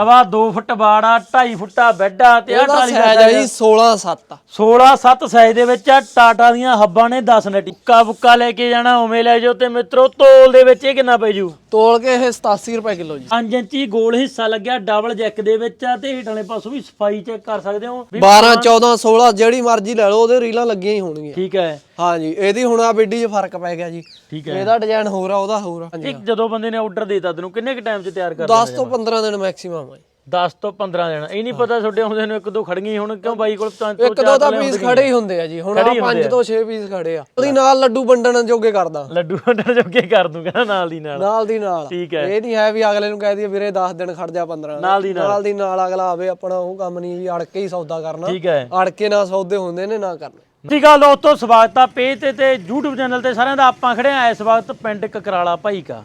ਹਵਾ 2 ਫੁੱਟ ਬਾੜਾ 2.5 ਫੁੱਟਾ ਬੈੱਡ ਆ ਤੇ ਆ ਇਹਦਾ ਟਰਾਲੀ ਦਾ ਸਾਈਜ਼ ਹੈ ਜੀ 16 7 16 7 ਸਾਈਜ਼ ਦੇ ਵਿੱਚ ਆ ਟਾਟਾ ਦੀਆਂ ਹੱਬਾਂ ਨੇ 10 ਨਟ। ਉੱਕਾ ਬੁੱਕਾ ਲੈ ਕੇ ਜਾਣਾ ਉਵੇਂ ਲੈ ਜਾਓ ਤੇ ਮਿੱਤਰੋ ਤੋਲ ਦੇ ਵਿੱਚ ਇਹ ਕਿੰਨਾ ਪੈ ਜੂ? ਤੋਲ ਕੇ ਇਹ 87 ਰੁਪਏ ਕਿਲੋ ਜੀ। 5 ਇੰਚੀ ਗੋਲ ਹਿੱਸਾ ਲੱਗਿਆ ਡਬਲ ਜੈਕ ਦੇ ਵਿੱਚ ਆ ਤੇ ਹੀਟ ਵਾਲੇ ਪਾਸੋਂ ਵੀ ਸਫ਼ਾਈ ਚੈੱਕ ਕਰ ਸਕਦੇ ਹੋ। ਵੀ 12 14 16 ਜਿਹੜੀ ਮਰਜ਼ੀ ਲੈ ਲਓ ਉਹਦੇ ਰੀਲਾਂ ਲੱਗੀਆਂ ਹੀ ਹੋਣਗੀਆਂ। ਠੀਕ ਹੈ। ਹਾਂਜੀ ਇਹਦੀ ਹੁਣ ਆ ਬਿੱਡੀ 'ਚ ਫ਼ਰਕ ਪੈ ਗਿਆ ਜੀ। ਠੀਕ ਹੈ। ਇਹਦਾ ਡਿਜ਼ਾਈਨ ਹੋਰ ਆ ਉਹਦਾ ਹੋਰ ਆ। ਇੱਕ ਜਦੋਂ ਬੰਦੇ ਨੇ ਆਰਡਰ ਦੇਤਾ ਤੈਨੂੰ ਕਿੰਨੇ ਕ ਟਾਈਮ 'ਚ ਤਿਆਰ ਕਰ 10 ਤੋਂ 15 ਦਿਨ ਮੈਕਸਿਮਮ ਆ ਜੀ। 10 ਤੋਂ 15 ਦਿਨ। ਇਹ ਨਹੀਂ ਪਤਾ ਤੁਹਾਡੇ ਆਉਂਦੇ ਨੂੰ ਇੱਕ ਦੋ ਖੜੀਆਂ ਹੁਣ ਕਿਉਂ ਬਾਈ ਕੋਲ ਤਾਂ ਇੱਕ ਦੋ ਤਾਂ ਪੀਸ ਖੜੇ ਹੀ ਹੁੰਦੇ ਆ ਜੀ। ਹੁਣ ਆ। 5 ਤੋਂ 6 ਪੀਸ ਖੜੇ ਆ। ਉਹਦੀ ਨਾਲ ਲੱਡੂ ਵੰਡਣ ਜੋਗੇ ਕਰਦਾ। ਲੱਡੂ ਵੰਡਣ ਜੋਗੇ ਕਰ ਦੂੰਗਾ ਨਾਲ ਦੀ ਨਾਲ। ਨਾਲ ਦੀ ਨਾਲ। ਠੀਕ ਹੈ। ਇਹ ਨਹੀਂ ਹੈ ਵੀ ਅਗਲੇ ਨੂੰ ਕਹਿ ਦਈਏ ਵੀਰੇ 10 ਦਿਨ ਖੜ ਜਾ 15 ਦਿਨ। ਨਾਲ ਦੀ ਨਾਲ। ਨਾਲ ਦੀ ਨਾਲ ਅਗਲਾ ਆਵੇ ਆਪਣਾ ਉਹ ਕੰਮ ਨਹੀਂ ਵੀ ਅੜ ਕੇ ਹੀ ਸੌਦਾ ਕਰਨਾ। ਠੀਕ ਹੈ। ਅੜ ਕੇ ਨਾ ਸੌਦੇ ਹੁੰਦੇ ਨੇ ਨਾ ਕਰਨੇ। ਠੀਕ ਆ ਦੋਸਤੋ ਸਵਾਗਤ ਆ ਪੇਜ ਤੇ ਤੇ YouTube ਚੈਨਲ ਤੇ ਸਾਰਿਆਂ ਦਾ। ਆਪਾਂ ਖੜੇ ਆ ਇਸ ਵਕਤ ਪਿੰਡ ਕਕਰਾਲਾ ਭਾਈ ਕਾ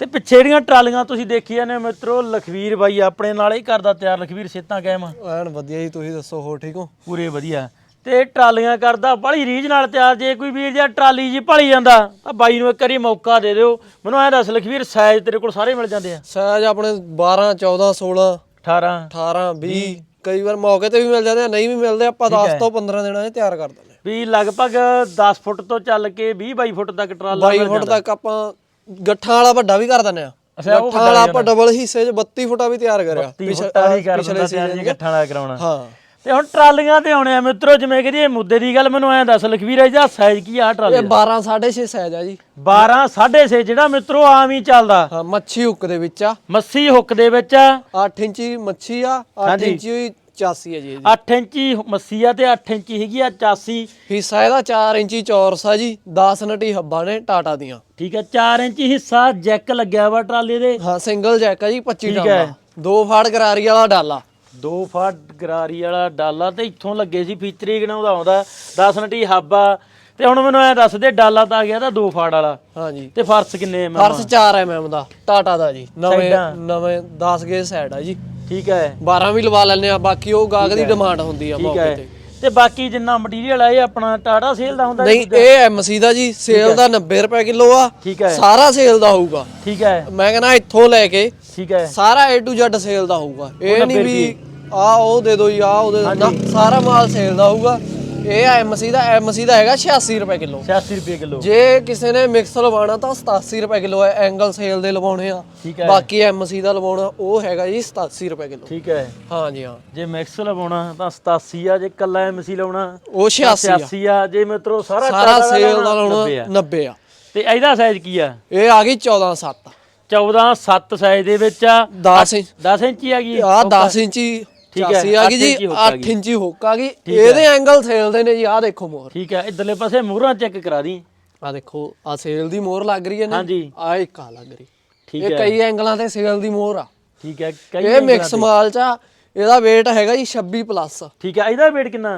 ਤੇ ਪਿੱਛੇ ਜਿਹੜੀਆਂ ਟਰਾਲੀਆਂ ਤੁਸੀਂ ਦੇਖੀਆਂ ਨੇ ਮਿੱਤਰੋ ਲਖਵੀਰ ਬਾਈ ਆਪਣੇ ਨਾਲ ਹੀ ਕਰਦਾ ਤਿਆਰ। ਲਖਵੀਰ ਸੇਤਾਂ ਕਾਇਮ ਆ? ਐਨ ਵਧੀਆ ਜੀ ਤੁਸੀਂ ਦੱਸੋ ਹੋ ਠੀਕ ਹੋ? ਪੂਰੇ ਵਧੀਆ। ਤੇ ਟਰਾਲੀਆਂ ਕਰਦਾ ਬੜੀ ਰੀਝ ਨਾਲ ਤਿਆਰ ਜੇ ਕੋਈ ਵੀਰ ਜਾਂ ਟਰਾਲੀ ਜੀ ਭਲੀ ਜਾਂਦਾ ਤਾਂ ਬਾਈ ਨੂੰ ਇੱਕ ਵਾਰੀ ਮੌਕਾ ਦੇ ਦਿਓ। ਮੈਨੂੰ ਐਂ ਦੱਸ ਲਖਵੀਰ ਸਾਈਜ਼ ਤੇਰੇ ਕੋਲ ਸਾਰੇ ਮਿਲ ਜਾਂਦੇ ਆ? ਸਾਈਜ਼ ਆਪਣੇ 12 14 16 18 18 20 ਕਈ ਵਾਰ ਮੌਕੇ ਤੇ ਵੀ ਮਿਲ ਜਾਂਦੇ ਆ ਨਹੀਂ ਵੀ ਮਿਲਦੇ ਆਪਾਂ 10 ਤੋਂ 15 ਦਿਨਾਂ 'ਚ ਤਿਆਰ ਕਰ ਦਿੰਦੇ ਵੀ ਲਗਭਗ 10 ਫੁੱਟ ਤੋਂ ਚੱਲ ਕੇ 20 22 ਫੁੱਟ ਤੱਕ ਟਰਾਲਾ 22 ਫੁੱਟ ਤੱਕ ਆਪਾਂ ਗੱਠਾਂ ਵਾਲਾ ਵੱਡਾ ਵੀ ਕਰ ਦਿੰਦੇ ਆ। ਅੱਛਾ, ਉਹ ਗੱਠਾਂ ਵਾਲਾ ਆਪਾਂ ਡਬਲ ਹਿੱਸੇ 'ਚ 32 ਫੁੱਟਾ ਵੀ ਤਿਆਰ ਕਰਿਆ। 30 ਫੁੱਟਾ ਵੀ ਕਰ ਦਿੰਦਾ ਤਿਆਰ ਜੀ ਇਕੱਠਾਂ ਨਾਲ ਕਰਾਉਣਾ। ਹਾਂ। ਤੇ ਹੁਣ ਟਰਾਲੀਆਂ ਤੇ ਆਉਣੇ ਆ ਮਿੱਤਰੋ ਜਿਵੇਂ ਕਿ ਇਹ ਮੁੱਦੇ ਦੀ ਗੱਲ ਮੈਨੂੰ ਐਂ ਦੱਸ ਲਖਵੀਰ ਇਹਦਾ ਸਾਈਜ਼ ਕੀ ਆ ਟਰਾਲੀ ਇਹ 12 6.5 ਸਾਈਜ਼ ਆ ਜੀ। 12 6.5 ਜਿਹੜਾ ਮਿੱਤਰੋ ਆਮ ਹੀ ਚੱਲਦਾ। ਹਾਂ ਮੱਛੀ ਹੁੱਕ ਦੇ ਵਿੱਚ ਆ। ਮੱਸੀ ਹੁੱਕ ਦੇ ਵਿੱਚ 8 ਇੰਚੀ ਮੱਛੀ ਆ 8 ਇੰਚੀ 84 ਹੈ ਜੀ ਇਹਦੀ। 8 ਇੰਚੀ ਮੱਸੀ ਆ ਤੇ 8 ਇੰਚੀ ਹੈਗੀ ਆ 84 ਹਿੱਸਾ ਇਹਦਾ 4 ਇੰਚੀ ਚੌਰਸ ਆ ਜੀ 10 ਨਟੀ ਹੱਬਾਂ ਨੇ ਟਾਟਾ ਦੀਆਂ। ਠੀਕ ਹੈ 4 ਇੰਚੀ ਹਿੱਸਾ ਜੈਕ ਲੱਗਿਆ ਵਾ ਟਰਾਲੇ ਦੇ। ਹਾਂ ਸਿੰਗਲ ਜੈਕ ਆ ਜੀ 25 ਠੀਕ ਟਾਂਗਾ ਹੈ। ਦੋ ਫਾੜ ਗਰਾਰੀ ਵਾਲਾ ਡਾਲਾ। ਦੋ ਫਾਟ ਗਰਾਰੀ ਵਾਲਾ ਡਾਲਾ ਤੇ ਇੱਥੋਂ ਲੱਗੇ ਸੀ ਫੀਚਰੀ ਗਣਾਉਂਦਾ ਆਉਂਦਾ 10 ਨਟੀ ਹੱਬਾ। ਤੇ ਹੁਣ ਮੈਨੂੰ ਐ ਦੱਸ ਦੇ ਡਾਲਾ ਤਾਂ ਆ ਗਿਆ ਤਾਂ ਦੋ ਫਾੜ ਵਾਲਾ। ਹਾਂ ਜੀ। ਤੇ ਫਰਸ ਕਿੰਨੇ ਐ ਫਰਸ 4 ਐਮਐਮ ਦਾ ਟਾਟਾ ਦਾ ਜੀ। ਨਵੇਂ। ਨਵੇਂ 10 ਗੇ ਸਾਈਡ ਆ ਜੀ। ਠੀਕ ਹੈ। 12 ਵੀ ਲਵਾ ਲੈਣੇ ਆ ਬਾਕੀ ਉਹ ਗਾਹਕ ਦੀ ਡਿਮਾਂਡ ਹੁੰਦੀ ਆ ਠੀਕ ਮੌਕੇ ਹੈ। ਤੇ। ਤੇ ਬਾਕੀ ਜਿੰਨਾ ਮਟੀਰੀਅਲ ਆ ਇਹ ਆਪਣਾ ਟਾਟਾ ਸੇਲ ਦਾ ਹੁੰਦਾ ਨਹੀਂ ਇਹ ਐਮਸੀ ਦਾ ਜੀ ਸੇਲ ਦਾ 90 ਰੁਪਏ ਕਿਲੋ ਆ ਠੀਕ ਹੈ। ਸਾਰਾ ਸੇਲ ਦਾ ਹੋਊਗਾ। ਠੀਕ ਹੈ। ਮੈਂ ਕਹਿੰਦਾ ਇੱਥੋਂ ਲੈ ਕੇ ਠੀਕ ਹੈ। ਸਾਰਾ A to Z ਸੇਲ ਦਾ ਹੋਊਗਾ। ਇਹ ਨਹੀਂ ਵੀ ਆ ਉਹ ਦੇ ਦੋ ਜੀ ਆ ਉਹ ਦੇ ਦਿਓ। ਨਾ ਸਾਰਾ ਮਾਲ ਸੇਲ ਦਾ ਹੋਊਗਾ। ਇਹ ਐਮਸੀ ਦਾ ਐਮਸੀ ਦਾ ਹੈਗਾ 86 ਰੁਪਏ ਕਿਲੋ। 86 ਰੁਪਏ ਕਿਲੋ। ਜੇ ਕਿਸੇ ਨੇ ਮਿਕਸ ਲਵਾਉਣਾ ਤਾਂ 87 ਰੁਪਏ ਕਿਲੋ ਹੈ ਐਂਗਲ ਸੇਲ ਦੇ ਲਵਾਉਣੇ ਆ। ਠੀਕ ਹੈ। ਬਾਕੀ ਐਮਸੀ ਦਾ ਲਵਾਉਣਾ ਉਹ ਹੈਗਾ ਜੀ 87 ਰੁਪਏ ਕਿਲੋ। ਠੀਕ ਹੈ। ਹਾਂ ਜੀ ਹਾਂ। ਜੇ ਮਿਕਸ ਲਵਾਉਣਾ ਤਾਂ 87 ਆ ਜੇ ਕੱਲਾ ਐਮਸੀ ਲਾਉਣਾ ਉਹ 86 ਆ। 86 ਆ ਜੇ ਮਿੱਤਰੋ ਸਾਰਾ ਸਾਰਾ ਸੇਲ ਦਾ ਲਾਉਣਾ ਲਾਉਣਾ 90 ਆ। 90 ਆ। ਤੇ ਇਹਦਾ ਸਾਈਜ਼ ਕੀ ਆ? ਇਹ ਆ ਗਈ 14 7 14 7 ਸਾਈਜ਼ ਦੇ ਵਿੱਚ ਆ। 10 ਇੰਚ। 10 ਇੰਚੀ ਆ ਗਈ। ਆ 10 ਇੰਚੀ ਠੀਕ ਹੈ, 86 ਆ ਗਈ ਜੀ ਇੰਚੀ ਹੁੱਕ ਆ 8 ਇੰਚੀ ਹੁੱਕ ਆ ਗਈ ਇਹਦੇ ਐਂਗਲ ਸੇਲ ਦੇ ਨੇ ਜੀ ਆ ਦੇਖੋ ਮੋਹਰ ਠੀਕ ਹੈ ਇਧਰਲੇ ਪਾਸੇ ਮੂਹਰਾਂ ਚੈੱਕ ਕਰਾ ਦੀ। ਆ ਦੇਖੋ ਆ ਸੇਲ ਦੀ ਮੋਹਰ ਲੱਗ ਰਹੀ ਹੈ ਨਾ। ਹਾਂਜੀ। ਆ ਇੱਕ ਆ ਲੱਗ ਰਹੀ। ਠੀਕ ਇਹ ਕਈ ਐਂਗਲਾਂ ਤੇ ਸੇਲ ਦੀ ਮੋਹਰ ਆ। ਠੀਕ ਹੈ ਕਈ ਇਹ ਮਿਕਸ ਮਾਲ ਚ ਆ। ਇਹਦਾ weight ਹੈਗਾ ਜੀ 26 ਪਲੱਸ ਠੀਕ ਹੈ ਇਹਦਾ weight ਕਿੰਨਾ?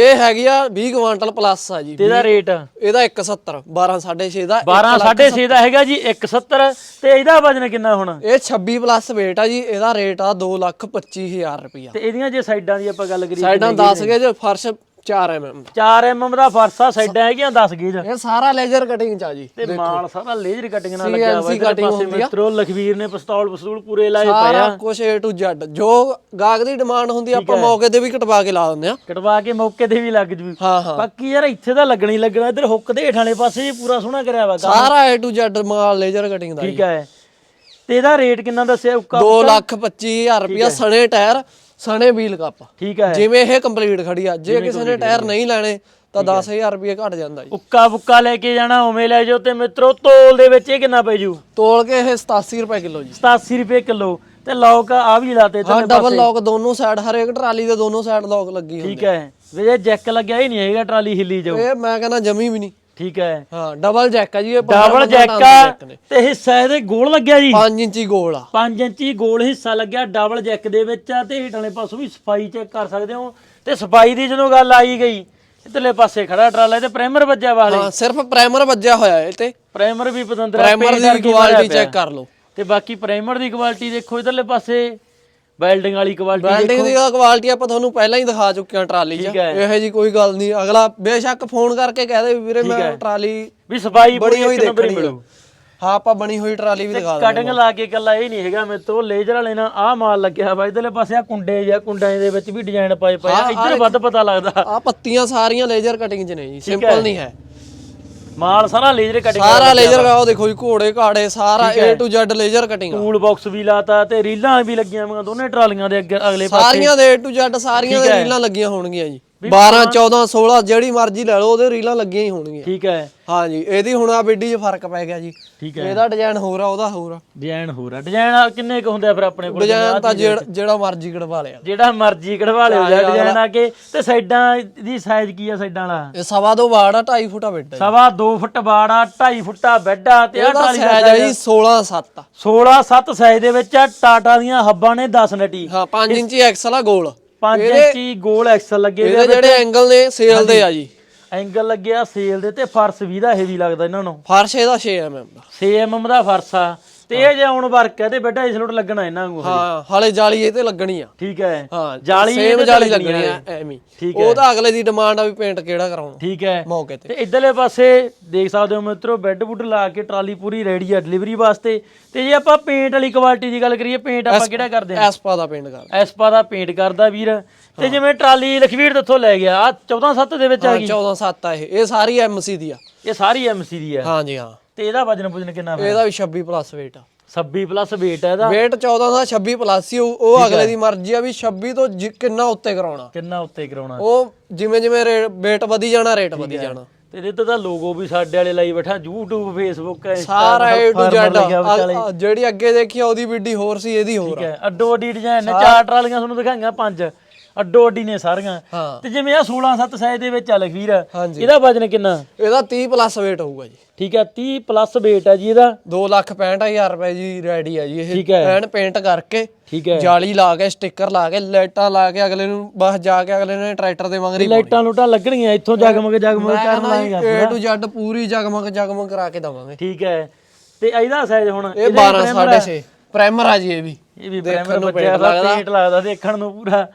ਇਹ ਹੈਗੀ ਆ 20 ਕੁਆਂਟਲ ਪਲੱਸ ਆ ਜੀ ਤੇ ਇਹਦਾ ਰੇਟ ਇਹਦਾ 170 12 6.5 ਦਾ 12 6.5 ਦਾ ਹੈਗਾ ਜੀ 170 ਤੇ ਇਹਦਾ ਵਜਨ ਕਿੰਨਾ ਹੁਣ? ਇਹ 26 ਪਲੱਸ weight ਆ ਜੀ ਇਹਦਾ ਰੇਟ ਆ 225000 ਰੁਪਇਆ। ਤੇ ਇਹਦੀਆਂ ਜੇ ਸਾਈਡਾਂ ਦੀ ਆਪਾਂ ਗੱਲ ਕਰੀਏ ਸਾਈਡਾਂ 10 ਗੇਜ ਫਰਸ਼ 4 mm 4 mm ਦਾ ਫਰਸਾ ਸਾਈਡਾਂ ਹੈਗੀਆਂ 10 ਗੇਜ। ਇਹ ਸਾਰਾ ਲੇਜ਼ਰ ਕਟਿੰਗ ਚ ਆ ਜੀ। ਤੇ ਮਾਲ ਸਾਰਾ ਲੇਜ਼ਰ ਕਟਿੰਗ ਨਾਲ ਲੱਗਿਆ ਹੋਇਆ cutting ਪਾਸੇ ਆ। ਮਿੱਤਰੋ ਲਖਵੀਰ ਨੇ ਪਿਸਤੌਲ ਪਸਤੂਲ ਪੂਰੇ ਲਾਏ ਪਏ ਸਾਰਾ ਆ ਕੁਝ A to Z ਜੋ ਗਾਹਕ ਦੀ ਡਿਮਾਂਡ ਹੁੰਦੀ ਆ, ਆਪਾਂ ਮੌਕੇ ਤੇ ਵੀ ਕਟਵਾ ਕੇ ਲਾ ਦਿੰਦੇ ਆ। ਕਟਵਾ ਕੇ ਮੌਕੇ ਤੇ ਵੀ ਲੱਗ ਜੂ। ਹਾਂ ਹਾਂ। ਬਾਕੀ ਯਾਰ ਇੱਥੇ ਤਾਂ ਲੱਗਣਾ ਹੀ ਲੱਗਣਾ। ਇੱਧਰ ਹੁੱਕ ਦੇ ਹੇਠਾਂ ਵਾਲੇ ਪਾਸੇ ਵੀ ਪੂਰਾ ਸੋਹਣਾ ਕਰਿਆ ਵਾ। ਸਾਰਾ A to Z ਮਾਲ ਲੇਜ਼ਰ ਕਟਿੰਗ ਦਾ ਠੀਕ ਹੈ। ਤੇ ਇਹਦਾ ਰੇਟ ਕਿੰਨਾ ਦੱਸਿਆ? ਉੱਕਾ 2 ਲੱਖ 25000 ਰੁਪਇਆ ਸਣੇ ਟਾਇਰ। ਸਣੇ ਵੀਲ ਕੱਪ। ਠੀਕ ਹੈ। ਜਿਵੇਂ ਇਹ ਕੰਪਲੀਟ ਖੜੀ ਆ ਜੇ ਕਿਸੇ ਨੇ ਟਾਇਰ ਨਹੀਂ ਲੈਣੇ ਤਾਂ 10000 ਰੁਪਏ ਘਟ ਜਾਂਦਾ ਜੀ। ਉੱਕਾ ਬੁੱਕਾ ਲੈ ਕੇ ਜਾਣਾ ਉਵੇਂ ਲੈ ਜਾਓ ਤੇ ਮਿੱਤਰੋ ਤੋਲ ਦੇ ਵਿੱਚ ਇਹ ਕਿੰਨਾ ਪੈ ਜੂ? ਤੋਲ ਕੇ ਇਹ 87 ਰੁਪਏ ਕਿਲੋ ਜੀ। 87 ਰੁਪਏ ਕਿਲੋ। ਤੇ ਲੌਕ ਆ ਵੀ ਲਾਤੇ ਤੇ ਡਬਲ ਲੌਕ ਦੋਨੋਂ ਸਾਈਡ ਹਰੇਕ ਟਰਾਲੀ ਦੇ ਦੋਨੋਂ ਸਾਈਡ ਲੌਕ ਲੱਗੀ ਹੁੰਦੀ ਠੀਕ ਹੈ। ਵੀ ਜੇ ਜੈਕ ਲੱਗਿਆ ਹੀ ਨਹੀਂ ਹੈਗਾ ਟਰਾਲੀ ਹਿੱਲੀ ਜਾਊ। ਇਹ ਮੈਂ ਕਹਿੰਦਾ ਜਮੀ ਵੀ ਨਹੀਂ। ਠੀਕ ਹੈ। ਹਾਂ ਡਬਲ ਜੈਕ ਆ ਜੀ ਇਹ ਡਬਲ ਜੈਕ ਆ ਤੇ ਹਿੱਸਾ ਇਹਦੇ ਗੋਲ ਲੱਗਿਆ ਜੀ। 5 ਇੰਚੀ ਗੋਲ ਆ। 5 ਇੰਚੀ ਗੋਲ ਹਿੱਸਾ ਲੱਗਿਆ ਡਬਲ ਜੈਕ ਦੇ ਵਿੱਚ ਆ ਤੇ ਹੀਟ ਵਾਲੇ ਪਾਸੋਂ ਵੀ ਸਫ਼ਾਈ ਚੈੱਕ ਕਰ ਸਕਦੇ ਹੋ। ਤੇ ਸਫ਼ਾਈ ਦੀ ਜਦੋਂ ਗੱਲ ਆਈ ਗਈ ਇਧਰਲੇ ਪਾਸੇ ਖੜਾ ਟਰਾਲਾ ਤੇ ਪ੍ਰਾਈਮਰ ਵੱਜਿਆ ਵਾਲੇ ਹਾਂ। ਸਿਰਫ ਪ੍ਰਾਈਮਰ ਵੱਜਿਆ ਹੋਇਆ ਇਹ ਤੇ। ਪ੍ਰਾਈਮਰ ਵੀ ਪਤੰਦਰਾ ਪ੍ਰਾਈਮਰ ਦੀ ਕੁਆਲਿਟੀ ਚੈੱਕ ਕਰ ਲਓ। ਤੇ ਬਾਕੀ ਪ੍ਰਾਈਮਰ ਦੀ ਕੁਆਲਿਟੀ ਦੇਖੋ ਇਧਰਲੇ ਪਾਸੇ। ਵੈਲਡਿੰਗ ਵਾਲੀ ਕੁਆਲਿਟੀ ਵੈਲਡਿੰਗ ਦੀ ਕੁਆਲਿਟੀ ਆਪਾਂ ਤੁਹਾਨੂੰ ਪਹਿਲਾਂ ਹੀ ਦਿਖਾ ਚੁੱਕੇ ਹਾਂ ਟਰਾਲੀ 'ਚ। ਇਹੋ ਜੀ ਕੋਈ ਗੱਲ ਨਹੀਂ। ਅਗਲਾ ਬੇਸ਼ੱਕ ਫੋਨ ਕਰਕੇ ਕਹਿ ਦੇ ਵੀਰੇ ਮੈਂ ਟਰਾਲੀ ਵੀ ਸਫ਼ਾਈ ਬੜੀ ਹੋਈ ਦੇਖਣੀ। ਮਿਲੂ। ਹਾਂ ਆਪਾਂ ਬਣੀ ਹੋਈ ਟਰਾਲੀ ਵੀ ਦਿਖਾ ਕਟਿੰਗ ਲਾ ਕੇ ਕੱਲਾ ਇਹ ਨਹੀਂ ਹੈਗਾ ਮੇਰੇ ਤੋਂ। ਲੇਜ਼ਰ ਵਾਲੇ ਨਾਲ ਆਹ ਮਾਲ ਲੱਗਿਆ ਵਾ। ਇਧਰਲੇ ਪਾਸੇ ਆ ਕੁੰਡੇ ਜਾਂ ਕੁੰਡਾਂ ਦੇ ਵਿੱਚ ਵੀ ਡਿਜ਼ਾਈਨ ਪਾਏ ਪਏ ਆ। ਇੱਧਰ ਵੱਧ ਪਤਾ ਲੱਗਦਾ। ਆ ਪੱਤੀਆਂ ਸਾਰੀਆਂ ਲੇਜ਼ਰ ਕਟਿੰਗ 'ਚ ਨੇ ਜੀ। ਸਿੰਪਲ ਨਹੀਂ ਹੈ। ਮਾਲ ਸਾਰਾ ਲੇਜ਼ਰ ਕਟਿੰਗ ਸਾਰਾ ਲੇਜ਼ਰ ਉਹ ਦੇਖੋ ਜੀ ਘੋੜੇ ਘਾੜੇ ਸਾਰਾ A to Z laser cutting tool box ਵੀ ਲਾਤਾ ਤੇ ਰੀਲਾਂ ਵੀ ਲੱਗੀਆਂ ਹੋਈਆਂ ਦੋਨੇ ਟਰਾਲੀਆਂ ਦੇ ਅੱਗੇ ਅਗਲੇ ਪਾਸੇ। ਸਾਰੀਆਂ ਦੇ A to Z ਸਾਰੀਆਂ ਦੇ ਰੀਲਾਂ ਲੱਗੀਆਂ ਹੋਣਗੀਆਂ ਜੀ। 12 14 16 ਜਿਹੜੀ ਮਰਜ਼ੀ ਲੈ ਲਓ ਉਹਦੇ ਰੀਲਾਂ ਲੱਗੀਆਂ ਹੀ ਹੋਣਗੀਆਂ। ਠੀਕ ਹੈ। ਹਾਂਜੀ ਇਹਦੀ ਹੁਣ ਆ ਬਿੱਡੀ 'ਚ ਫ਼ਰਕ ਪੈ ਗਿਆ ਜੀ। ਠੀਕ ਹੈ। ਇਹਦਾ ਡਿਜ਼ਾਈਨ ਹੋਰ ਆ ਉਹਦਾ ਹੋਰ ਆ। ਡਿਜ਼ਾਈਨ ਹੋਰ ਆ। ਡਿਜ਼ਾਈਨ ਕਿੰਨੇ ਕੁ ਹੁੰਦੇ ਆ ਫਿਰ ਆਪਣੇ ਕੋਲ? ਡਿਜ਼ਾਈਨ ਤਾਂ ਜਿਹੜਾ ਮਰਜ਼ੀ ਕਢਵਾ ਲਿਆ। ਜਿਹੜਾ ਮਰਜ਼ੀ ਕਢਵਾ ਲਿਓ। ਜਾਂ ਡਿਜ਼ਾਈਨ ਆ ਕੇ ਤੇ ਸਾਈਡਾਂ ਦੀ ਸਾਈਜ਼ ਕੀ ਆ ਸਾਈਡਾਂ ਵਾਲਾ? ਇਹ ਸਵਾ ਦੋ ਬਾੜ ਆ 2.5 ਫੁੱਟਾ ਬੈੱਡ ਸਵਾ 2 ਫੁੱਟ ਬਾੜਾ 2.5 ਫੁੱਟਾ ਬੈੱਡ ਆ ਤੇ ਆ ਇਹਦਾ ਟਰਾਲੀ ਦਾ ਸਾਈਜ਼ ਹੈ ਜੀ 16 7 16 7 ਸਾਈਜ਼ ਦੇ ਵਿੱਚ ਆ ਟਾਟਾ ਦੀਆਂ ਹੱਬਾਂ ਨੇ 10 ਨਟੀ। ਹਾਂ 5 ਇੰਚੀ ਐਕਸਲ ਆ ਗੋਲ। 5 ਇੰਚੀ ਗੋਲ ਐਕਸਲ ਲੱਗੇ ਇਹਦੇ ਜਿਹੜੇ ਐਂਗਲ ਨੇ ਸੇਲ ਦੇ ਆ ਜੀ। ਐਂਗਲ ਲੱਗਿਆ ਸੇਲ ਦੇ ਤੇ ਫਰਸ਼ ਵੀ ਦਾ ਹੈਵੀ ਲੱਗਦਾ ਇਹਨਾਂ ਨੂੰ। ਫਰਸ਼ ਇਹਦਾ 6 mm ਦਾ। 6 mm ਦਾ ਫਰਸ਼ ਆ। ਤੇ ਇਹ ਜੇ ਹੁਣ ਵਰਕ ਹੈ ਤੇ ਬੈਠਾ ਇਸ ਲੋਟ ਲੱਗਣਾ ਇਹਨਾਂ ਨੂੰ ਹਾਂ ਹਾਲੇ ਜਾਲੀ ਇਹ ਤੇ ਲੱਗਣੀ ਆ। ਠੀਕ ਹੈ। ਹਾਂ ਜਾਲੀ ਸੇਮ ਜਾਲੀ ਲੱਗਣੀ ਆ। ਐਵੇਂ। ਠੀਕ ਉਹ ਤਾਂ ਅਗਲੇ ਦੀ ਡਿਮਾਂਡ ਆ ਵੀ ਪੇਂਟ ਕਿਹੜਾ ਕਰਾਉਣਾ। ਠੀਕ ਹੈ। ਮੌਕੇ ਤੇ। ਤੇ ਇਧਰਲੇ ਪਾਸੇ ਦੇਖ ਸਕਦੇ ਹੋ ਮਿੱਤਰੋ ਬੈੱਡ ਬੁੱਡ ਲਾ ਕੇ ਟਰਾਲੀ ਪੂਰੀ ਰੈਡੀ ਆ ਡਿਲੀਵਰੀ ਵਾਸਤੇ। ਤੇ ਜੇ ਆਪਾਂ ਪੇਂਟ ਵਾਲੀ ਕੁਆਲਿਟੀ ਦੀ ਗੱਲ ਕਰੀਏ ਪੇਂਟ ਆਪਾਂ ਕਿਹੜਾ ਕਰਦੇ ਆ ਐਸਪਾ ਦਾ ਪੇਂਟ ਕਰ ਐਸਪਾ ਦਾ ਪੇਂਟ ਕਰਦਾ ਵੀਰ। ਤੇ ਜਿਵੇਂ ਟਰਾਲੀ ਲਖਵੀਰ ਦੱਥੋਂ ਲੈ ਗਿਆ ਆ 14 7 ਦੇ ਵਿੱਚ ਆ ਗਈ। 14 7 ਆ ਇਹ। ਇਹ ਸਾਰੀ ਐਮਸੀ ਦੀ ਆ। ਇਹ ਸਾਰੀ ਐਮਸੀ ਦੀ ਆ। ਹਾਂਜੀ ਹਾਂ। ਤੇ ਇਹਦਾ ਵਜਨ ਪੁਜਨ ਕਿੰਨਾ ਫਿਰ ਇਹਦਾ ਵੀ 26 ਪਲੱਸ weight ਆ। 26 ਪਲੱਸ weight ਹੈ ਇਹਦਾ? weight 14 ਦਾ 26 ਪਲੱਸ ਹੀ ਉਹ ਉਹ ਅਗਲੇ ਦੀ ਮਰਜ਼ੀ ਆ ਵੀ 26 ਤੋਂ ਜਿ- ਕਿੰਨਾ ਉੱਤੇ ਕਰਾਉਣਾ। ਕਿੰਨਾ ਉੱਤੇ ਕਰਾਉਣਾ? ਉਹ ਜਿਵੇਂ ਜਿਵੇਂ weight ਵਧੀ ਜਾਣਾ ਰੇਟ ਵਧੀ ਜਾਣਾ। ਤੇ ਇਹਦੇ ਤੇ ਤਾਂ ਲੋਗੋ ਵੀ ਸਾਡੇ ਵਾਲੇ ਲਾਈ ਬੈਠਾ YouTube Facebook Insta ਸਾਰਾ ਵਿਚਾਲੇ। ਆ- ਆ ਜਿਹੜੀ ਅੱਗੇ ਦੇਖੀ ਆ ਉਹਦੀ ਵੀਡੀ ਹੋਰ ਸੀ ਇਹਦੀ ਹੋਰ ਠੀਕ ਆ ਹੈ। ਅੱਡੋ ਅੱਡੀ ਡਿਜ਼ਾਈਨ ਨੇ ਚਾਰ ਟਰਾਲੀਆਂ ਤੁਹਾਨੂੰ ਦਿਖਾਈਆਂ ਪੰਜ। ਅੱਡੋ ਅੱਡੀ ਨੇ ਸਾਰੀਆਂ। ਹਾਂ। ਤੇ ਜਿਵੇਂ ਆ 16 7 ਸਾਈਜ਼ ਦੇ ਵਿੱਚ ਆ ਲਖਵੀਰ ਹਾਂਜੀ। ਇਹਦਾ ਵਜਨ ਕਿੰਨਾ? ਇਹਦਾ 30 ਪਲੱਸ weight ਹੋਊਗਾ ਜੀ। ਠੀਕ ਹੈ 30 ਪਲੱਸ weight ਹੈ ਜੀ ਇਹਦਾ। 2 ਲੱਖ 65000 ਰੁਪਏ ਜੀ ਰੈਡੀ ਆ ਜੀ ਇਹ। ਹੈ। ਐਨ ਪੇਂਟ ਕਰਕੇ ਠੀਕ ਹੈ। ਜਾਲੀ ਲਾ ਕੇ ਸਟicker ਲਾ ਕੇ ਲਾਈਟਾਂ ਲਾ ਕੇ ਅਗਲੇ ਨੂੰ ਬਸ ਜਾ ਕੇ ਅਗਲੇ ਨੇ ਟਰੈਕਟਰ ਦੇ ਮੰਗਰੀ ਲਾਈਟਾਂ ਲੂਟਾਂ ਲੱਗਣਗੀਆਂ ਇੱਥੋਂ ਜਗਮਗ ਜਗਮਗ ਕਰਨ ਲਾਏਗਾ ਏ ਟੂ Z ਪੂਰੀ ਜਗਮਗ ਜਗਮਗ ਕਰਾ ਕੇ ਦਵਾਂਗੇ। ਠੀਕ ਹੈ। ਤੇ ਇਹਦਾ ਸਾਈਜ਼ ਹੁਣ ਇਹ 12 6.5 ਪ੍ਰਾਈਮਰ ਆ ਜੀ ਇਹ ਵੀ। ਇਹ ਵੀ ਪ੍ਰਾਈਮਰ ਬੱਚਿਆ ਦਾ ਪੇਂਟ ਲੱਗਦਾ ਦੇਖਣ ਨੂੰ ਪੂਰਾ।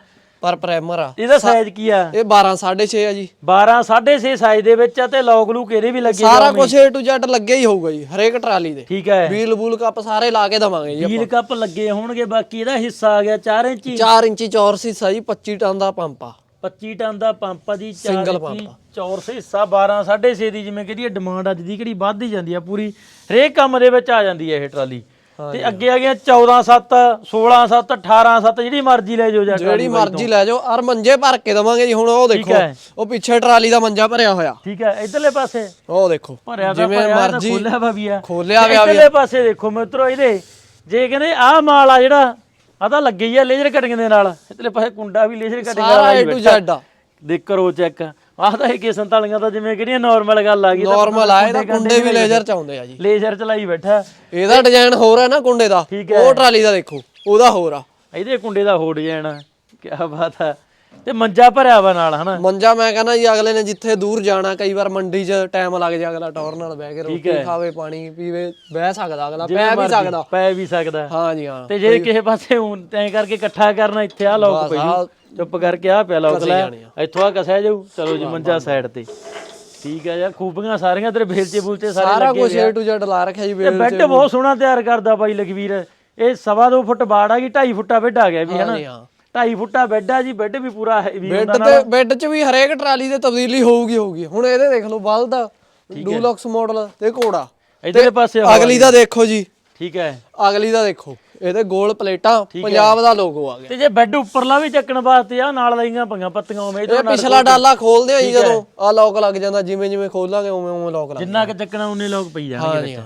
ਪਰ ਪ੍ਰਾਈਮਰ ਆ। ਇਹਦਾ ਸਾਈਜ਼ ਕੀ ਆ? ਇਹ 12 6.5 ਆ ਜੀ। 12 6.5 ਸਾਈਜ਼ ਦੇ ਵਿੱਚ ਆ ਤੇ ਲੌਕ ਲੂਕ ਇਹਦੇ ਵੀ ਲੱਗੇ ਸਾਰਾ ਕੁਝ ਏ ਟੂ Z ਲੱਗਿਆ ਹੀ ਹੋਊਗਾ ਜੀ ਹਰੇਕ ਟਰਾਲੀ ਦੇ। ਠੀਕ ਹੈ। ਵੀਲ ਬੂਲ ਕੱਪ ਸਾਰੇ ਲਾ ਕੇ ਦਵਾਂਗੇ ਜੀ ਵੀਲ ਕੱਪ ਲੱਗੇ ਹੋਣਗੇ ਬਾਕੀ ਇਹਦਾ ਹਿੱਸਾ ਆ ਗਿਆ 4 ਇੰਚੀ। 4 ਇੰਚੀ ਚੌਰਸ ਹਿੱਸਾ ਜੀ 25 ਟਨ ਦਾ ਪੰਪ ਆ। 25 ਟਨ ਦਾ ਪੰਪ ਆ ਜੀ 4 Single ਇੰਚੀ ਚੌਰਸ ਹਿੱਸਾ 12 6.5 ਦੀ ਜਿਵੇਂ ਕਹਦੀ ਡਿਮਾਂਡ ਅੱਜ ਦੀ ਕਿਹੜੀ ਵੱਧਦੀ ਜਾਂਦੀ ਆ ਪੂਰੀ। ਹਰੇਕ ਕੰਮ ਦੇ ਵਿੱਚ ਆ ਜਾਂਦੀ ਹੈ ਇਹ ਟਰਾਲੀ। ਤੇ ਅੱਗੇ ਆ ਗਿਆ 14 7 16 7 18 7 ਜਿਹੜੀ ਮਰਜ਼ੀ ਲੈ ਜਾਓ ਜਾ ਜਿਹੜੀ ਮਰਜ਼ੀ ਲੈ ਜਾਓ ਅਰ ਮੰਜੇ ਭਰ ਕੇ ਦਵਾਂਗੇ ਜੀ ਹੁਣ ਉਹ ਦੇਖੋ। ਉਹ ਪਿੱਛੇ ਟਰਾਲੀ ਦਾ ਮੰਜਾ ਭਰਿਆ ਹੋਇਆ। ਠੀਕ ਹੈ ਇਧਰਲੇ ਪਾਸੇ। ਉਹ ਦੇਖੋ ਜਿਵੇਂ ਮਰਜ਼ੀ ਖੋਲਿਆ ਵਾ ਆ। ਖੋਲਿਆ ਤੇ ਇਧਰਲੇ ਪਾਸੇ ਦੇਖੋ ਮਿੱਤਰੋ ਇਹਦੇ ਜੇ ਕਹਿੰਦੇ ਆਹ ਮਾਲ ਆ ਜਿਹੜਾ ਆ ਤਾਂ ਲੱਗੇ ਹੀ ਆ ਲੇਜ਼ਰ ਕਟਿੰਗ ਦੇ ਨਾਲ। ਇਧਰਲੇ ਪਾਸੇ ਕੁੰਡਾ ਵੀ ਲੇਜ਼ਰ ਕਟਿੰਗ ਸਾਰਾ ਵਾਲਾ ਟੂ ਬੈਠਾ। Z ਆ। ਦੇਖ ਕਰੋ ਚੈੱਕ। ਆਹ ਤਾਂ ਇਹ ਕੇਸਨ ਤਾਲੀਆਂ ਤਾਂ ਜਿਵੇਂ ਕਿਹੜੀਆਂ ਨਾਰਮਲ ਗੱਲ ਆ ਗਈ ਨਾਰਮਲ ਆ ਇਹਦਾ ਕੁੰਡੇ ਵੀ ਲੇਜ਼ਰ ਚ ਆਉਂਦੇ ਆ ਜੀ। ਲੇਜ਼ਰ ਚਲਾਈ ਬੈਠਾ। ਇਹਦਾ ਡਿਜ਼ਾਈਨ ਹੋਰ ਹੈ ਨਾ ਕੁੰਡੇ ਦਾ। ਉਹ ਟਰਾਲੀ ਦਾ ਦੇਖੋ ਉਹਦਾ ਹੋਰ ਆ। ਇਹਦੇ ਕੁੰਡੇ ਦਾ ਹੋ ਡਿਜ਼ਾਈਨ ਆ। ਕੀ ਬਾਤ ਹੈ ਤੇ ਮੰਜਾ ਭਰਿਆ ਵਾ ਨਾਲ ਹਨਾ? ਮੰਜਾ ਮੈਂ ਕਹਿੰਦਾ ਜੀ ਅਗਲੇ ਨੇ ਜਿੱਥੇ ਦੂਰ ਜਾਣਾ ਕਈ ਵਾਰ ਮੰਡੀ 'ਚ ਟਾਈਮ ਲੱਗ ਜਾ ਅਗਲਾ ਟੌਰ ਨਾਲ ਬਹਿ ਕੇ ਰੋਟੀ ਖਾਵੇ ਪਾਣੀ ਪੀਵੇ ਬਹਿ ਸਕਦਾ ਅਗਲਾ ਬਹਿ ਵੀ ਸਕਦਾ। ਪੈ ਵੀ ਸਕਦਾ। ਹਾਂ ਜੀ ਹਾਂ। ਤੇ ਜੇ ਕਿਸੇ ਪਾਸੇ ਹੁਣ ਤੈਂ ਕਰਕੇ ਇਕੱਠਾ ਕਰਨਾ ਇੱਥੇ ਆ ਲੋਕ ਪਈ ਚੁੱਪ ਕਰਕੇ ਆ ਪਿਆ ਲੋਕ ਲੈ ਇੱਥੋਂ ਆ ਕਸਿਆ ਜਾਊ। ਚਲੋ ਜੀ ਮੰਜਾ ਸਾਈਡ ਤੇ। ਠੀਕ ਹੈ ਯਾਰ ਖੂਬੀਆਂ ਸਾਰੀਆਂ ਤੇਰੇ ਬੇਲਚੇ ਬੁਲਚੇ ਸਾਰੇ ਸਾਰਾ ਕੁਝ ਏ ਟੂ Z ਲਾ ਰੱਖਿਆ ਜੀ ਵੇਲ ਬੈੱਡ ਬਹੁਤ ਸੋਹਣਾ ਤਿਆਰ ਕਰਦਾ ਬਾਈ ਲਖਵੀਰ। ਇਹ ਸਵਾ ਦੋ ਫੁੱਟ ਬਾੜ ਆ ਗਈ 2.5 ਫੁੱਟਾ ਬੈੱਡ ਆ ਗਿਆ ਵੀ ਹਨਾ? ਜੀ ਹਾਂ। 2.5 ਫੁੱਟਾ ਬੈੱਡ ਆ ਜੀ ਬੈੱਡ ਵੀ ਪੂਰਾ ਹੈਵੀ ਬੈੱਡ ਤੇ ਬੈੱਡ 'ਚ ਵੀ ਹਰੇਕ ਟਰਾਲੀ ਦੇ ਤਬਦੀਲੀ ਹੋਊਗੀ ਹੋਊਗੀ। ਹੁਣ ਇਹਦੇ ਦੇਖ ਲਓ ਬਲਦ ਡੂਲਕਸ ਮਾਡਲ ਤੇ ਘੋੜਾ। ਇਧਰਲੇ ਪਾਸੇ ਅਗਲੀ ਦਾ ਦੇਖੋ ਜੀ। ਠੀਕ ਹੈ। ਅਗਲੀ ਦਾ ਦੇਖੋ। ਇਹਦੇ ਗੋਲ ਪਲੇਟਾਂ ਪੰਜਾਬ ਦਾ ਲੋਗੋ ਆ ਗਿਆ। ਤੇ ਜੇ ਬੈੱਡ ਉੱਪਰਲਾ ਵੀ ਚੱਕਣ ਵਾਸਤੇ ਆ ਨਾਲ ਲਾਈਆਂ ਪਈਆਂ ਪੱਤੀਆਂ ਉਵੇਂ ਇਹ ਪਿਛਲਾ ਡਾਲਾ ਖੋਲਦੇ ਆ ਜੀ ਜਦੋਂ। ਆ ਲੋਕ ਲੱਗ ਜਾਂਦਾ ਜਿਵੇਂ ਜਿਵੇਂ ਖੋਲਾਂਗੇ ਉਵੇਂ ਉਵੇਂ ਲੋਕ ਲੱਗ ਜਿੰਨਾ ਕਿ ਚੱਕਣਾ ਉਹਨੇ ਲੋਕ ਪਈ ਜਾਣਗੇ ਵਿੱਚ।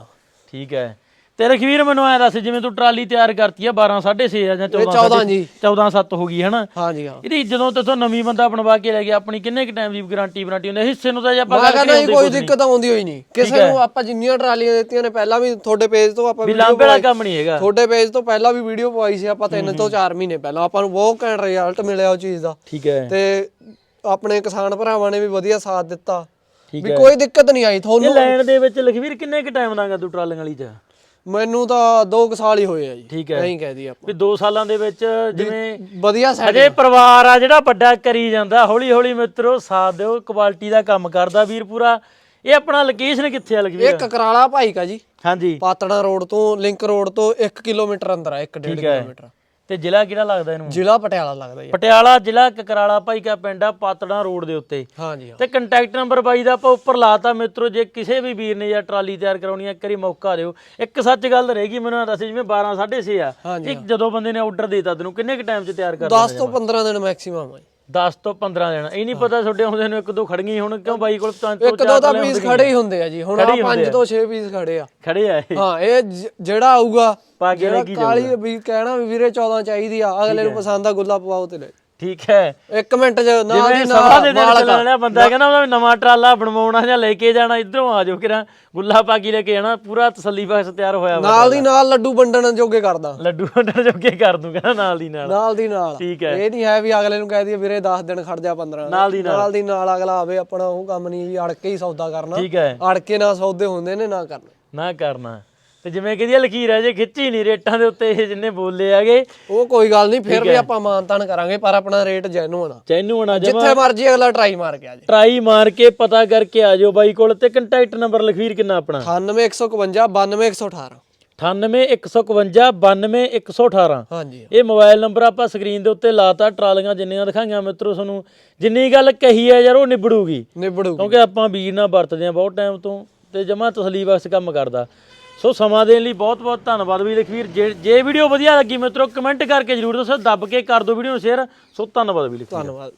ਠੀਕ ਹੈ। ਤੇ ਰਖਵੀਰ ਮੈਨੂੰ ਐ ਦੱਸ ਜਿਵੇਂ ਤੂੰ ਟਰਾਲੀ ਤਿਆਰ ਕਰਤੀ ਆ 12 6.5 ਆ ਜਾਂ 14 14 ਜੀ। 14 7 ਹੋ ਗਈ ਹਨਾ? ਹਾਂ ਜੀ ਹਾਂ। ਇਹਦੀ ਜਦੋਂ ਤੇਥੋਂ ਨਵੀਂ ਬੰਦਾ ਬਣਵਾ ਕੇ ਲੈ ਗਿਆ ਆਪਣੀ ਕਿੰਨੇ ਕ ਟਾਈਮ ਦੀ ਗਾਰੰਟੀ ਵਾਰੰਟੀ ਹੁੰਦੀ ਹਿੱਸੇ ਨੂੰ ਤਾਂ ਜੇ ਆਪਾਂ ਗੱਲ ਕਰੀਏ ਕੋਈ ਦਿੱਕਤ ਆਉਂਦੀ ਹੋਈ ਨਹੀਂ। ਕਿਸੇ ਨੂੰ ਆਪਾਂ ਜਿੰਨੀਆਂ ਟਰਾਲੀਆਂ ਦਿੱਤੀਆਂ ਨੇ ਪਹਿਲਾਂ ਵੀ ਤੁਹਾਡੇ ਪੇਜ ਤੋਂ ਆਪਾਂ ਵੀ ਵੀਡੀਓ ਲਾਂਬੇ ਵਾਲਾ ਕੰਮ ਨਹੀਂ ਹੈਗਾ। ਤੁਹਾਡੇ ਪੇਜ ਤੋਂ ਪਹਿਲਾਂ ਵੀ ਵੀਡੀਓ ਪਵਾਈ ਸੀ ਆਪਾਂ 3 ਤੋਂ 4 ਮਹੀਨੇ ਪਹਿਲਾਂ। ਆਪਾਂ ਨੂੰ ਬਹੁਤ ਘੈਂਟ ਰਿਜ਼ਲਟ ਮਿਲਿਆ ਉਹ ਚੀਜ਼ ਦਾ। ਠੀਕ ਹੈ। ਤੇ ਆਪਣੇ ਕਿਸਾਨ ਭਰਾਵਾਂ ਨੇ ਵੀ ਵਧੀਆ ਸਾਥ ਦਿੱਤਾ। ਵੀ ਕੋਈ ਦਿੱਕਤ ਨਹੀਂ ਆਈ। ਇਹ ਤੁਹਾਨੂੰ ਲੈਣ ਦੇ ਵਿੱਚ ਲਖਵੀਰ ਕਿੰਨੇ ਕ ਟਾਈਮ ਲਾਂਗਾ ਤੂੰ ਟਰਾਲੀਆਂ ਵਾਲੀ ਚ? ਮੈਨੂੰ ਤਾਂ 2 ਸਾਲ ਹੀ ਹੋਏ ਆ ਜੀ। ਠੀਕ ਹੈ। ਐਂ ਕਹਿ ਆਪਾਂ। ਵੀ 2 ਸਾਲਾਂ ਦੇ ਵਿੱਚ ਜਿਵੇਂ ਵਧੀਆ ਸੈਟ ਅਜੇ ਪਰਿਵਾਰ ਆ ਜਿਹੜਾ ਵੱਡਾ ਕਰੀ ਜਾਂਦਾ। ਹੌਲੀ ਹੌਲੀ ਮਿੱਤਰੋ ਸਾਥ ਦਿਓ ਕੁਆਲਿਟੀ ਦਾ ਕੰਮ ਕਰਦਾ ਵੀਰ ਪੂਰਾ। ਇਹ ਆਪਣਾ ਲੋਕੇਸ਼ਨ ਕਿੱਥੇ ਆ ਲਖਵੀਰ? ਇਹ ਕਕਰਾਲਾ ਭਾਈ ਕਾ ਜੀ। ਹਾਂਜੀ। ਪਾਤੜਾ ਰੋਡ ਤੋਂ ਲਿੰਕ ਰੋਡ ਤੋਂ 1 ਕਿਲੋਮੀਟਰ ਅੰਦਰ ਆ 1.5 ਠੀਕ ਹੈ। ਕਿਲੋਮੀਟਰ। ਤੇ ਜ਼ਿਲ੍ਹਾ ਕਿਹੜਾ ਲੱਗਦਾ ਇਹਨੂੰ? ਜ਼ਿਲ੍ਹਾ ਪਟਿਆਲਾ ਲੱਗਦਾ ਜੀ। ਪਟਿਆਲਾ ਜ਼ਿਲ੍ਹਾ ਕਕਰਾਲਾ ਭਾਈ ਕਾ ਪਿੰਡ ਆ ਪਾਤੜਾ ਰੋਡ ਦੇ ਉੱਤੇ। ਹਾਂਜੀ ਹਾਂ। ਤੇ ਕੰਟੈਕਟ ਨੰਬਰ ਬਾਈ ਦਾ ਆਪਾਂ ਉੱਪਰ ਲਾਤਾ ਮਿੱਤਰੋ ਜੇ ਕਿਸੇ ਵੀ ਵੀਰ ਨੇ ਜਾਂ ਟਰਾਲੀ ਤਿਆਰ ਕਰਾਉਣੀ ਹੈ ਇੱਕ ਵਾਰੀ ਮੌਕਾ ਦਿਓ। ਇੱਕ ਸੱਚ ਗੱਲ ਰਹਿ ਗਈ ਮੈਨੂੰ ਦੱਸ ਜਿਵੇਂ 12 6:30 ਆ ਇੱਕ ਜਦੋਂ ਬੰਦੇ ਨੇ ਆਰਡਰ ਦੇਤਾ ਤੈਨੂੰ ਕਿੰਨੇ ਕ ਟਾਈਮ 'ਚ ਤਿਆਰ ਕਰ 10 ਤੋਂ 15 ਦਿਨ ਮੈਕਸਿਮਮ ਆ 10 ਤੋਂ 15 ਦਿਨ। ਇਹ ਨਹੀਂ ਪਤਾ ਤੁਹਾਡੇ ਆਉਂਦੇ ਨੂੰ ਇੱਕ ਦੋ ਖੜ ਗਈ ਹੁਣ ਕਿਉਂ ਬਾਈ ਕੋਲ ਤੋਂ ਇੱਕ ਦੋ ਤਾਂ ਪੀਸ ਖੜੇ ਹੀ ਹੁੰਦੇ ਆ ਜੀ। ਹੁਣ ਆ। 5 ਤੋਂ 6 ਪੀਸ ਖੜੇ ਆ। ਖੜੇ ਆ ਇਹ। ਹਾਂ ਇਹ ਜਿਹੜਾ ਆਊਗਾ ਜਿਹੜਾ ਕਾਲੀ ਵੀ ਕਹਿਣਾ ਵੀ ਵੀਰੇ 14 ਚਾਹੀਦੀ ਆ ਅਗਲੇ ਨੂੰ ਪਸੰਦ ਆ ਗੁੱਲਾ ਪਵਾਓ ਤੇ ਲੈ। ਠੀਕ ਹੈ। ਇੱਕ ਮਿੰਟ ਚ ਨਾਲ ਜਿਵੇਂ ਦੀ ਸਭਾ ਦੇ ਨਾਲ ਦਿਨ ਮਾਲਕ ਚੱਲਣ ਬੰਦਾ ਕਹਿੰਦਾ ਉਹਦਾ ਵੀ ਨਵਾਂ ਟਰਾਲਾ ਬਣਵਾਉਣਾ ਜਾਂ ਲੈ ਕੇ ਜਾਣਾ ਇਧਰੋਂ ਆ ਜਾਓ ਕਿਰਾ ਗੁੱਲਾ ਪਾਗੀ ਲੈ ਕੇ ਜਾਣਾ ਪੂਰਾ ਤਸੱਲੀ ਬਖਸ਼ ਤਿਆਰ ਹੋਇਆ ਵਾ ਨਾਲ ਦੀ ਨਾਲ ਲੱਡੂ ਵੰਡਣ ਜੋਗੇ ਕਰਦਾ। ਲੱਡੂ ਵੰਡਣ ਜੋਗੇ ਕਰ ਦੂੰਗਾ ਨਾ ਨਾਲ ਦੀ ਨਾਲ। ਨਾਲ ਦੀ ਨਾਲ। ਠੀਕ ਹੈ। ਇਹ ਨਹੀਂ ਹੈ ਵੀ ਅਗਲੇ ਨੂੰ ਕਹਿ ਦਈਏ ਵੀਰੇ 10 ਦਿਨ ਖੜ ਜਾ 15 ਨਾਲ ਦੀ ਨਾਲ। ਨਾਲ ਦੀ ਨਾਲ ਅਗਲਾ ਆਵੇ ਆਪਣਾ ਉਹ ਕੰਮ ਨਹੀਂ ਵੀ ਅੜ ਕੇ ਹੀ ਸੌਦਾ ਕਰਨਾ। ਠੀਕ ਹੈ। ਅੜ ਕੇ ਨਾ ਸੌਦੇ ਹੁੰਦੇ ਨੇ ਨਾ ਕਰਨੇ। ਨਾ ਕਰਨਾ। ਤੇ ਜਿਵੇਂ ਕਹਿੰਦੀ ਲਕੀਰ ਹੈ ਜੇ ਖਿੱਚੀ ਨਹੀਂ ਰੇਟਾਂ ਦੇ ਉੱਤੇ ਇਹ ਜਿੰਨੇ ਬੋਲੇ ਆਗੇ। ਉਹ ਕੋਈ ਗੱਲ ਨਹੀਂ ਫਿਰ ਵੀ ਆਪਾਂ ਮਾਨਤਾਨ ਕਰਾਂਗੇ ਪਰ ਆਪਣਾ ਰੇਟ ਜੈਨੂਨ ਆ। ਹੋਣਾ ਜਮਾ। ਜਿੱਥੇ ਮਰਜ਼ੀ ਅਗਲਾ ਟਰਾਈ ਮਾਰ ਕੇ ਆ ਜੇ ਟਰਾਈ ਮਾਰ ਕੇ ਪਤਾ ਕਰਕੇ ਆ ਜਾਓ ਬਾਈ ਕੋਲ ਤੇ ਕੰਟੈਕਟ ਨੰਬਰ ਲਖਵੀਰ ਕਿੰਨਾ ਆਪਣਾ? 98151 92118 9815 92118 ਹਾਂਜੀ। ਇਹ ਮੋਬਾਈਲ ਨੰਬਰ ਆਪਾਂ ਸਕਰੀਨ ਦੇ ਉੱਤੇ ਲਾਤਾ ਟਰਾਲੀਆਂ ਜਿੰਨੀਆਂ ਦਿਖਾਈਆਂ ਮਿੱਤਰੋ ਤੁਹਾਨੂੰ। ਜਿੰਨੀ ਗੱਲ ਕਹੀ ਹੈ ਯਾਰ ਉਹ ਨਿਬੜੂਗੀ। ਨਿਬੜੂ ਕਿਉਂਕਿ ਆਪਾਂ ਵੀਰ ਨਾਲ ਵਰਤਦੇ ਆ ਬਹੁਤ ਟਾਈਮ ਤੋਂ ਤੇ ਜਮਾ ਤਸਲੀ ਬਖਸ਼ ਕੰਮ ਕਰਦਾ। ਸੋ ਸਮਾਂ ਦੇਣ ਲਈ ਬਹੁਤ ਬਹੁਤ ਧੰਨਵਾਦ ਵੀ ਲਖਵੀਰ। ਜੇ ਜੇ ਵੀਡੀਓ ਵਧੀਆ ਲੱਗੀ ਮਿੱਤਰੋ, ਕਮੈਂਟ ਕਰਕੇ ਜਰੂਰ ਦੱਸੋ, ਦੱਬ ਕੇ ਕਰ ਦਿਓ ਵੀਡੀਓ ਨੂੰ ਸ਼ੇਅਰ ਸੋ ਧੰਨਵਾਦ ਵੀ ਲਖਵੀਰ। ਧੰਨਵਾਦ।